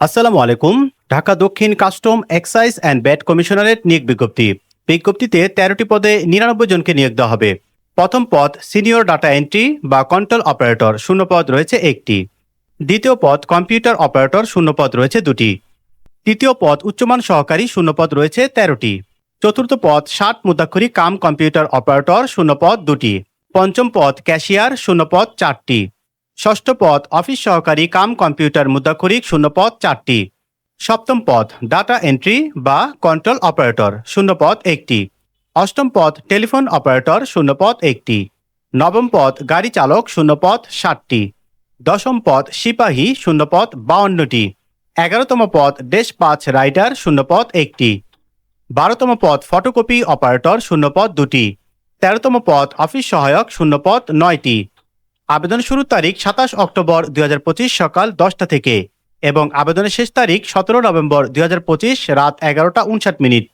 আসসালামু আলাইকুম। ঢাকা দক্ষিণ কাস্টম এক্সাইজ অ্যান্ড ব্যাট কমিশনারের নিয়োগ বিজ্ঞপ্তি। বিজ্ঞপ্তিতে তেরোটি পদে নিরানব্বই জনকে নিয়োগ দেওয়া হবে। প্রথম পদ সিনিয়র ডাটা এন্ট্রি বা কন্ট্রোল অপারেটর শূন্য পদ রয়েছে একটি। দ্বিতীয় পদ কম্পিউটার অপারেটর শূন্য পদ রয়েছে দুটি। তৃতীয় পদ উচ্চমান সহকারী শূন্য পদ রয়েছে তেরোটি। চতুর্থ পদ ষাট মুদ্রাক্ষরী কাম কম্পিউটার অপারেটর শূন্য পদ দুটি। পঞ্চম পদ ক্যাশিয়ার শূন্য পদ চারটি। ষষ্ঠ পদ, অফিস সহকারী, কাম কম্পিউটার, মুদ্রাক্ষরিক, শূন্য পদ, চারটি। সপ্তম পদ, ডাটা এন্ট্রি বা কন্ট্রোল অপারেটর, শূন্য পদ, একটি। অষ্টম পদ, টেলিফোন অপারেটর, শূন্য পদ, একটি। নবম পদ, গাড়ি চালক, শূন্য পদ, ষাটটি। দশম পদ, সিপাহী, শূন্য পদ, বাউন্নটি। এগারোতম পদ ডেসপাচ রাইডার, শূন্য পদ, একটি। বারোতম পদ, ফটোকপি অপারেটর, শূন্য পদ, দুটি। তেরোতম পদ, অফিস সহায়ক, শূন্য পদ, নয়টি। আবেদন শুরুর তারিখ সাতাশ অক্টোবর দুই হাজার পঁচিশ সকাল দশটা থেকে এবং আবেদনের শেষ তারিখ সতেরো নভেম্বর দুই হাজার পঁচিশ রাত এগারোটা উনষাট মিনিট।